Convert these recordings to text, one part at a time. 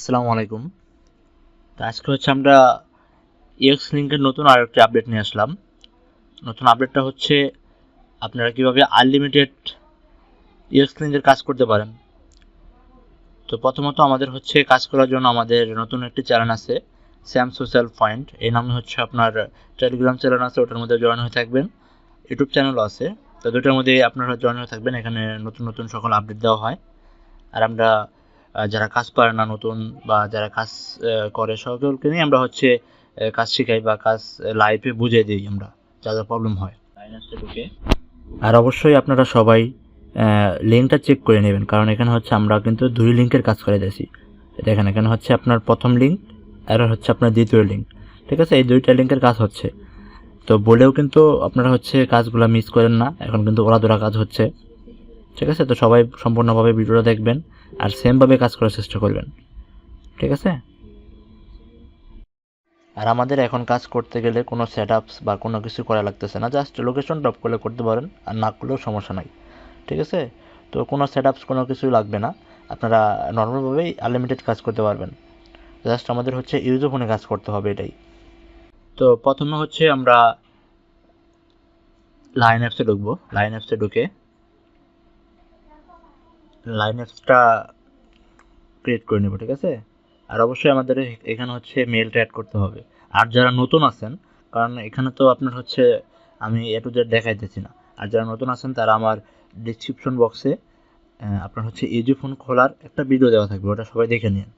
আসসালামু আলাইকুম। তো আজকে হচ্ছে আমরা ইএক্স লিঙ্কের নতুন আর একটি আপডেট নিয়ে আসলাম। নতুন আপডেটটা হচ্ছে আপনারা কীভাবে আনলিমিটেড ইএক্স লিঙ্কের কাজ করতে পারেন। তো প্রথমত আমাদের হচ্ছে কাজ করার জন্য আমাদের নতুন একটি চ্যানেল আছে স্যাম সোশ্যাল পয়েন্ট এই নামে হচ্ছে আপনার টেলিগ্রাম চ্যানেল আছে, ওটার মধ্যে জয়েন হয়ে থাকবেন। ইউটিউব চ্যানেলও আছে। তো দুটোর মধ্যে আপনারা জয়েন হয়ে থাকবেন, এখানে নতুন নতুন সকল আপডেট দেওয়া হয়। আর আমরা যারা কাজ পারে না নতুন বা যারা কাজ করে সকলকে নিয়ে আমরা হচ্ছে কাজ শেখাই বা কাজ লাইফে বুঝিয়ে দিই আমরা যা যা প্রবলেম হয়। আর অবশ্যই আপনারা সবাই লিঙ্কটা চেক করে নেবেন কারণ এখানে হচ্ছে আমরা কিন্তু দুই লিঙ্কের কাজ করে দিয়েছি। দেখেন এখানে হচ্ছে আপনার প্রথম লিঙ্ক আর হচ্ছে আপনার দ্বিতীয় লিঙ্ক ঠিক আছে? এই দুইটা লিঙ্কের কাজ হচ্ছে। তো বলেও কিন্তু আপনারা হচ্ছে কাজগুলো মিস করেন না এখন কিন্তু ওরা দোরা কাজ হচ্ছে ঠিক আছে? তো সবাই সম্পূর্ণভাবে ভিডিওটা দেখবেন। আর সেমভাবে কাজ করার চেষ্টা করবেন। ঠিক আছে? আর আমাদের এখন কাজ করতে গেলে কোনো সেট বা কোনো কিছু করা লাগতেছে না। জাস্ট লোকেশন ড্রপ করলে করতে পারেন, আর না করলেও সমস্যা নাই। ঠিক আছে? তো কোনো সেট কোনো কিছুই লাগবে না। আপনারা নর্মালভাবেই আনলিমিটেড কাজ করতে পারবেন। জাস্ট আমাদের হচ্ছে ইউজো ফোনে কাজ করতে হবে এটাই। তো প্রথমে হচ্ছে আমরা লাইন অ্যাপসে ঢুকবো। লাইন অ্যাপসে ঢুকে লাইন অ্যাপসটা ক্রিয়েট করে নেব, ঠিক আছে? আর অবশ্যই আমাদের এখানে হচ্ছে মেলটা অ্যাড করতে হবে। আর যারা নতুন আছেন, কারণ এখানে তো আপনার হচ্ছে আমি এ টু জেড দেখাইতেছি না। আর যারা নতুন আছেন, তারা আমার ডিসক্রিপশন বক্সে আপনার হচ্ছে ইজি ফোন খোলার একটা ভিডিও দেওয়া থাকবে, ওটা সবাই দেখে নিন।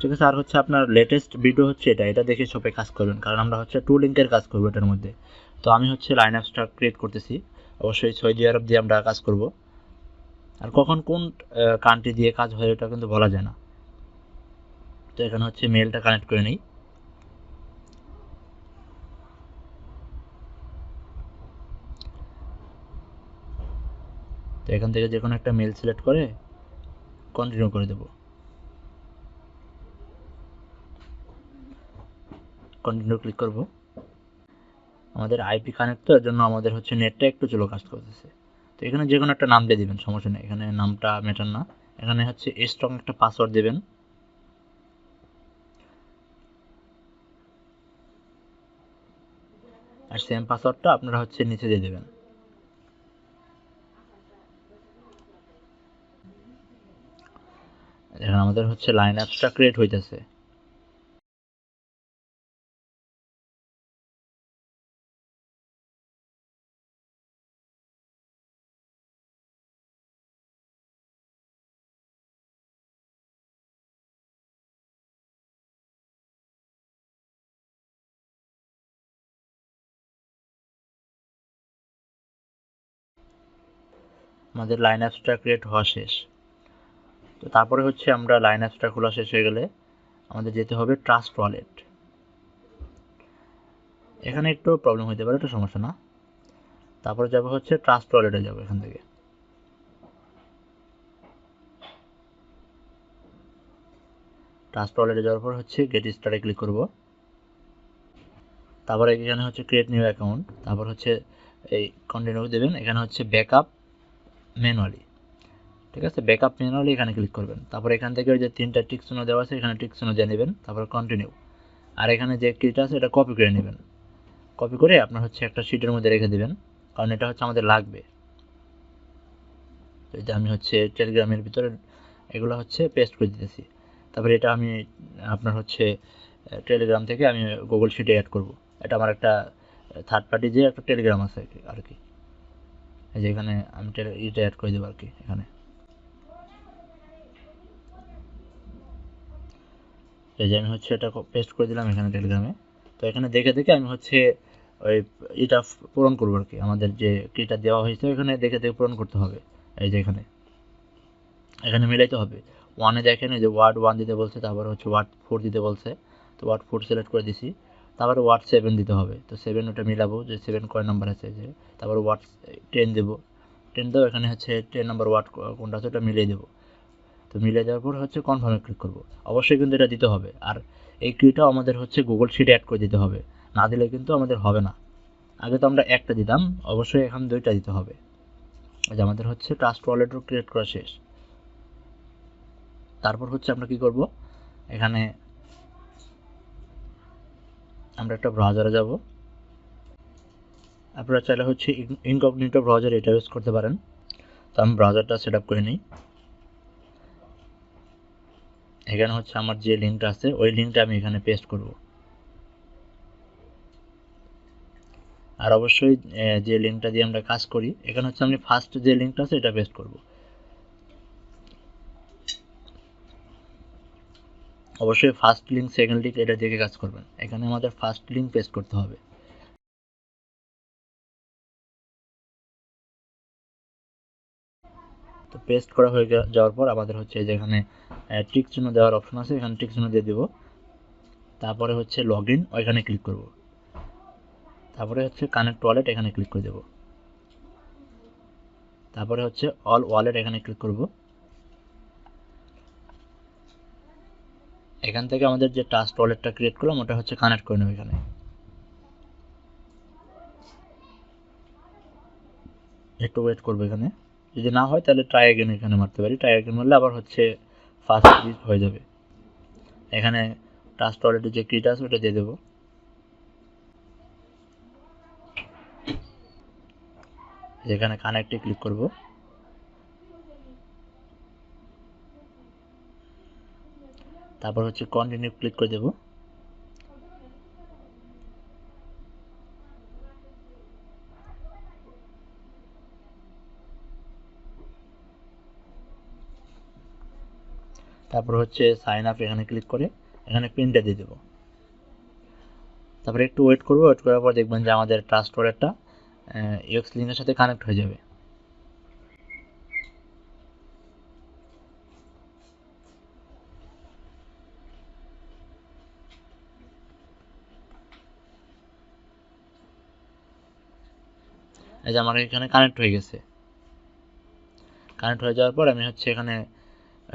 ঠিক আছে? আর হচ্ছে আপনার লেটেস্ট ভিডিও হচ্ছে এটা। এটা দেখে সবাই কাজ করবেন, কারণ আমরা হচ্ছে টু লিঙ্কের কাজ করব এটার মধ্যে। তো আমি হচ্ছে লাইন অ্যাপসটা ক্রিয়েট করতেছি। অবশ্যই সৌদি আরব দিয়ে আমরা কাজ করব। আর কখন কোন কান্ট্রি দিয়ে কাজ হয় এটা কিন্তু বলা যায় না। তো এখানে হচ্ছে মেলটা কানেক্ট করে নিই। তো এখান থেকে যে কোনো একটা মেল সিলেক্ট করে কন্টিনিউ করে দেব। কন্টিনিউ ক্লিক করব। আমাদের আইপি কানেক্ট তো, এর জন্য আমাদের হচ্ছে নেটটা একটু চলো কাজ করতেছে। তো এখানে যে কোনো একটা নাম দিয়ে দিবেন, সমস্যা নেই। এখানে নামটা ম্যাটার না। এখানে হচ্ছে স্ট্রং একটা পাসওয়ার্ড দেবেন। আর সেম পাসওয়ার্ডটা আপনারা হচ্ছে নিচে দিয়ে দেবেন। এখন আমাদের হচ্ছে লাইন অ্যাপসটা ক্রিয়েট হইতেছে। আমাদের লাইন অ্যাপসটা ক্রিয়েট হওয়া শেষ। তো তারপরে হচ্ছে আমরা লাইন অ্যাপসটা খোলা শেষ হয়ে গেলে আমাদের যেতে হবে ট্রাস্ট ওয়ালেট এখানে একটু প্রবলেম হতে পারে একটু সমস্যা না। তারপরে যাব হচ্ছে ট্রাস্ট ওয়ালেটে যাব এখান থেকে। ট্রাস্ট ওয়ালেটে যাওয়ার পর হচ্ছে গেট স্টারে ক্লিক করব। তারপরে এখানে হচ্ছে ক্রিয়েট নিউ অ্যাকাউন্ট তারপর হচ্ছে এই কন্টিনিউ দেবেন। এখানে হচ্ছে ব্যাকআপ ম্যানুয়ালি ঠিক আছে? ব্যাকআপ ম্যানুয়ালি এখানে ক্লিক করবেন। তারপর এখান থেকে যে তিনটা টিক দেওয়া আছে, এখানে টিক চিহ্ন দিয়ে নেবেন। তারপর কন্টিনিউ আর এখানে যে কিটা আছে, এটা কপি করে নেবেন। কপি করে আপনার হচ্ছে একটা শিটের মধ্যে রেখে দেবেন। কারণ এটা হচ্ছে আমাদের লাগবে। এটা আমি হচ্ছে টেলিগ্রামের ভিতরে এগুলো হচ্ছে পেস্ট করে দিতেছি। তারপরে এটা আমি, আপনার হচ্ছে টেলিগ্রাম থেকে আমি গুগল শিটে অ্যাড করব। এটা আমার একটা থার্ড পার্টি যে একটা টেলিগ্রাম আছে আর কি। এই যে এখানে আমি এটা অ্যাড করে দেবো আর কি, এখানে। এই যে আমি হচ্ছে এটা পেস্ট করে দিলাম এখানে টেলিগ্রামে তো এখানে দেখে দেখে আমি হচ্ছে ওই এটা পূরণ করব আর কি, আমাদের যে কিটা দেওয়া হয়েছে এখানে দেখে দেখে পূরণ করতে হবে, এই যে এখানে। এখানে মিলাইতে হবে। ওয়ানে দেখেন এই যে ওয়ার্ড ওয়ান দিতে বলছে, তারপর হচ্ছে ওয়ার্ড ফোর দিতে বলছে। তো ওয়ার্ড ফোর সিলেক্ট করে দিছি। তারপরে ওয়ার্ড সেভেন দিতে হবে। তো সেভেন ওটা মিলাবো, যে সেভেন কয় নাম্বার আছে, যে তারপর ওয়ার্ড টেন দেবো। টেন দেবো এখানে হচ্ছে টেন নাম্বার ওয়ার্ড কোনটা আছে ওটা মিলিয়ে দেবো। তো মিলিয়ে দেওয়ার পর হচ্ছে কনফার্মে ক্লিক করব। অবশ্যই কিন্তু এটা দিতে হবে। আর এই কিটাও আমাদের হচ্ছে গুগল শিটে অ্যাড করে দিতে হবে। না দিলে কিন্তু আমাদের হবে না। আগে তো আমরা একটা দিতাম, অবশ্যই এখন দুইটা দিতে হবে। যে আমাদের হচ্ছে ট্রাস্ট ওয়ালেটও ক্রিয়েট করা শেষ। তারপর হচ্ছে আমরা কি করব? এখানে আমরা একটা ব্রাউজারে যাব। আপনারা চাইলে হচ্ছে ইনকগনিটো ব্রাউজার এটা ইউজ করতে পারেন। তো আমি ব্রাউজারটা সেট আপ করে নিই। এখানে হচ্ছে আমার যে লিঙ্কটা আছে, ওই লিঙ্কটা আমি এখানে পেস্ট করব। আর অবশ্যই যে লিঙ্কটা দিয়ে আমরা কাজ করি, এখানে হচ্ছে আমি ফার্স্ট যে লিঙ্কটা আছে, এটা পেস্ট করব। অবশ্যই ফার্স্ট লিঙ্ক সেকেন্ড লিঙ্ক এটা দেখে কাজ করবেন। এখানে আমাদের ফার্স্ট লিঙ্ক পেস্ট করতে হবে। তো পেস্ট করা হয়ে যাওয়ার পর আমাদের হচ্ছে এই যে এখানে টিক চিহ্ন দেওয়ার অপশন আছে, এখানে টিক চিহ্ন দিয়ে দিব। তারপরে হচ্ছে লগ ইন ওইখানে ক্লিক করব। তারপরে হচ্ছে কানেক্ট ওয়ালেট এখানে ক্লিক করে দেব। তারপরে হচ্ছে অল ওয়ালেট এখানে ক্লিক করব। এখান থেকে আমাদের যে টাস্ক ওয়ালেটটা ক্রিয়েট করলাম, ওটা হচ্ছে কানেক্ট করে নেব এখানে। একটু ওয়েট করব এখানে। যদি না হয়, তাহলে ট্রাই অ্যাগেন এখানে মারতে পারি। ট্রাই অ্যাগেন মারলে আবার হচ্ছে ফার্স্ট ক্লিক হয়ে যাবে। এখানে টাস্ক ওয়ালেটের যে কিটা আছে, ওটা দিয়ে দেবো। এখানে কানেক্টে ক্লিক করব। তারপর হচ্ছে কন্টিনিউ ক্লিক করে দেব। তারপর হচ্ছে সাইন আপ এখানে ক্লিক করে, এখানে পিনটা দিয়ে দেবো। তারপরে একটু ওয়েট করব ওয়েট করার পর দেখবেন যে আমাদের ট্রাস্ট ওয়ালেটটা ইউএক্স লিঙ্কের সাথে কানেক্ট হয়ে যাবে। এই যে আমার এখানে কানেক্ট হয়ে গেছে। কানেক্ট হয়ে যাওয়ার পর আমি হচ্ছে এখানে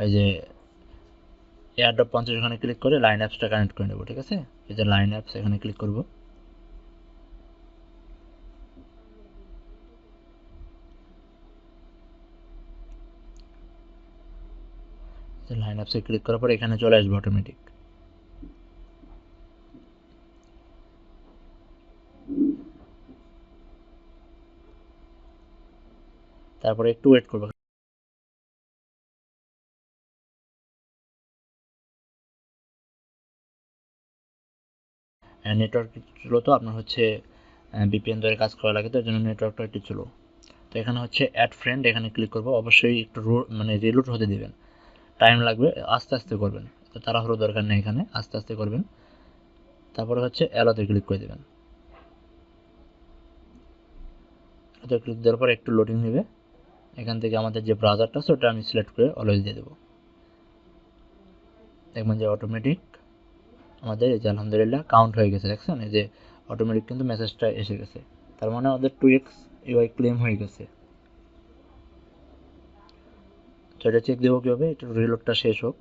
এই যে এয়ারড্রপ পঞ্চাশ এখানে ক্লিক করে লাইন অ্যাপসটা কানেক্ট করে নেব, ঠিক আছে? এই যে লাইন অ্যাপস এখানে ক্লিক করব। লাইন অ্যাপসে ক্লিক করার পর এখানে চলে আসবে অটোমেটিক তারপরে একটু ওয়েট করব। নেটওয়ার্ক ছিল তো, আপনার হচ্ছে বিপিএন ধরে কাজ করা লাগে তো এর জন্য নেটওয়ার্কটা একটু ছিল। তো এখানে হচ্ছে অ্যাড ফ্রেন্ড এখানে ক্লিক করব। অবশ্যই একটু মানে রিলোড হতে দিবেন। টাইম লাগবে, আস্তে আস্তে করবেন। তো তাড়াহুড়ো দরকার নেই এখানে, আস্তে আস্তে করবেন। তারপরে হচ্ছে অ্যালোতে ক্লিক করে দেবেন। ক্লিক দেওয়ার পর একটু লোডিং নেবে। এখান থেকে আমাদের যে ব্রাউজারটা আছে, ওটা আমি সিলেক্ট করে অলওয়েজ দিয়ে দেবো। দেখবেন যে অটোমেটিক আমাদের এই যে আলহামদুলিল্লাহ কাউন্ট হয়ে গেছে, দেখছেন? এই যে অটোমেটিক কিন্তু মেসেজটা এসে গেছে। তার মানে আমাদের টু এক্স ইউআই ক্লেম হয়ে গেছে। তো এটা চেক দেবো কীভাবে? একটু রিলোডটা শেষ হোক।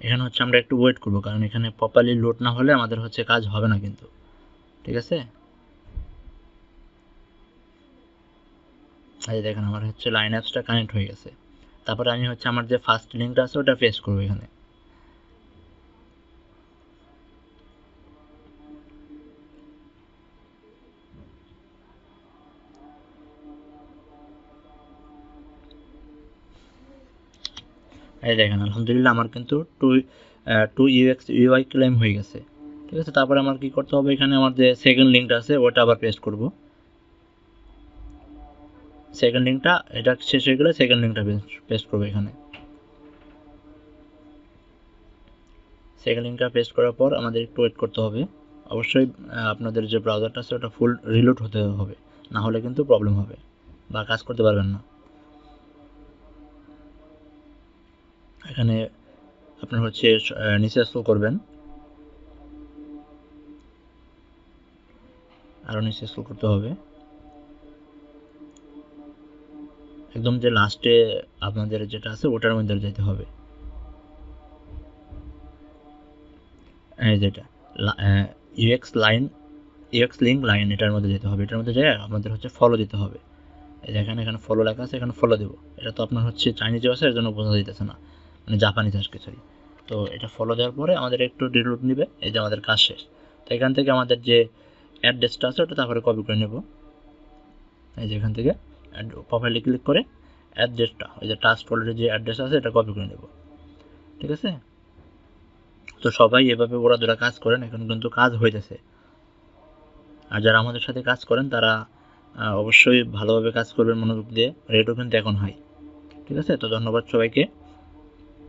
এখানে হচ্ছে আমরা একটু ওয়েট করব, কারণ এখানে প্রপারলি লোড না হলে আমাদের হচ্ছে কাজ হবে না কিন্তু। ঠিক আছে? এই দেখেন, আমার হচ্ছে লাইন অ্যাপসটা কানেক্ট হয়ে গেছে। তারপরে আমি হচ্ছে আমার যে ফার্স্ট লিঙ্কটা আছে, ওটা পেস্ট করব এখানে। এই দেখেন, আলহামদুলিল্লাহ আমার কিন্তু two two UX UI claim হয়ে গেছে। ঠিক আছে, তারপরে আমার কি করতে হবে? এখানে আমার যে সেকেন্ড লিঙ্কটা আছে, ওটা আবার পেস্ট করব। সেকেন্ড লিঙ্কটা এটা শেষ হয়ে গেলে সেকেন্ড লিঙ্কটা পেস্ট করব এখানে। সেকেন্ড লিঙ্কটা পেস্ট করার পর আমাদের একটু ওয়েট করতে হবে। অবশ্যই আপনাদের যে ব্রাউজারটা আছে, ওটা ফুল রিলোড হতে হবে। না হলে কিন্তু প্রবলেম হবে বা কাজ করতে পারবেন না। এখানে আপনার হচ্ছে নিচে স্ক্রল করবেন। আরও নিচে স্ক্রল করতে হবে। একদম যে লাস্টে আপনাদের যেটা আছে, ওটার মধ্যে যেতে হবে। যেটা UX line UX link line এটার মধ্যে যেতে হবে। এটার মধ্যে যায় আমাদের হচ্ছে ফলো দিতে হবে। এখানে এখানে ফলো লেখা আছে, এখানে ফলো দেবো। এটা তো আপনার হচ্ছে চাইনিজে আছে এর জন্য বোঝা দিতেছে না। মানে জাপানিজ আজকে সরি তো এটা ফলো দেওয়ার পরে আমাদের একটু ডিলোড নেবে, এই যে আমাদের কাজ শেষ। তো এখান থেকে আমাদের যে অ্যাড্রেসটা আছে, ওটা তারপরে কপি করে নেব। এই যে এখান থেকে প্রোফাইলে ক্লিক করে অ্যাড্রেসটা ওই যে টাস্ক ফোল্ডারে যে অ্যাড্রেস আছে, এটা কপি করে নেব। ঠিক আছে? তো সবাই এভাবে ওরা দুরা কাজ করেন, এখন কিন্তু কাজ হইতেছে। আর যারা আমাদের সাথে কাজ করেন, তারা অবশ্যই ভালোভাবে কাজ করবেন মনোযোগ দিয়ে। রেটও কিন্তু এখন হয় ঠিক আছে? তো ধন্যবাদ সবাইকে।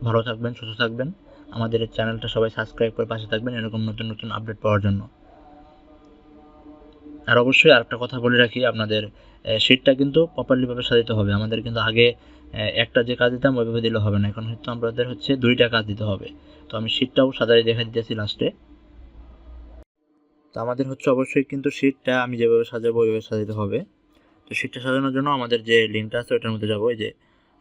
ভালো থাকবেন, সুস্থ থাকবেন। আমাদের এই চ্যানেলটা সবাই সাবস্ক্রাইব করে পাশে থাকবেন, এরকম নতুন নতুন আপডেট পাওয়ার জন্য। আর অবশ্যই আরেকটা কথা বলে রাখি, আপনাদের শিটটা কিন্তু প্রপারলিভাবে সাজাতে হবে। আমাদের কিন্তু আগে একটা যে কাজ দিতাম, ওইভাবে দিলে হবে না। এখন হয়তো আমাদের হচ্ছে দুইটা কাজ দিতে হবে। তো আমি শিটটাও সাজাই দেখা দিতেছি লাস্টে তো আমাদের হচ্ছে অবশ্যই কিন্তু শিটটা আমি যেভাবে সাজাবো, ওইভাবে সাজাতে হবে। তো শিটটা সাজানোর জন্য আমাদের যে লিঙ্কটা আছে ওটার মধ্যে যাব। এই যে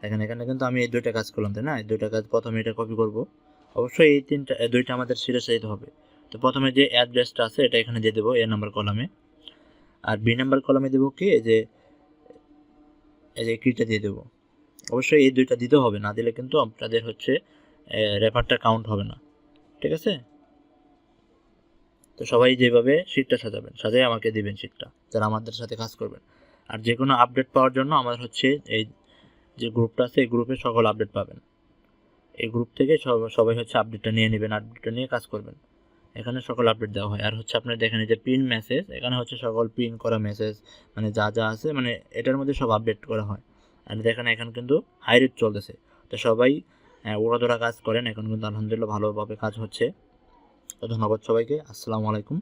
এখানে এখানে কিন্তু আমি এই দুইটা কাজ করলাম, তাই না? এই দুইটা কাজ প্রথমে এটা কপি করব। অবশ্যই এই তিনটা দুইটা আমাদের শিটে সাজাতে হবে। তো প্রথমে যে অ্যাড্রেসটা আছে, এটা এখানে দিয়ে দেবো, এ নাম্বার কলামে আর বি নাম্বার কলামে দেবো কি? এই যে এই যে কিটা দিয়ে দেবো। অবশ্যই এই দুইটা দিতে হবে, না দিলে কিন্তু আপনাদের হচ্ছে রেফারটা কাউন্ট হবে না। ঠিক আছে? তো সবাই যেভাবে শিটটা সাজাবেন সাজাই আমাকে দিবেন শিটটা যারা আমাদের সাথে কাজ করবেন। আর যে কোনো আপডেট পাওয়ার জন্য আমার হচ্ছে এই যে গ্রুপটা আছে এই গ্রুপে সকল আপডেট পাবেন। এই গ্রুপ থেকে সব- সবাই হচ্ছে আপডেটটা নিয়ে নেবেন আপডেটটা নিয়ে কাজ করবেন। এখানে সকল আপডেট দেওয়া হয়। আর হচ্ছে আপনার দেখেন যে পিন মেসেজ এখানে হচ্ছে সকল পিন করা মেসেজ মানে যা যা আছে মানে এটার মধ্যে সব আপডেট করা হয়। আর দেখেন এখন কিন্তু হাই রেট চলতেছে। তো সবাই আহ, ওরা ধরা কাজ করেন। এখন কিন্তু আলহামদুলিল্লাহ ভালোভাবে কাজ হচ্ছে। তো ধন্যবাদ সবাইকে। আসসালামু আলাইকুম।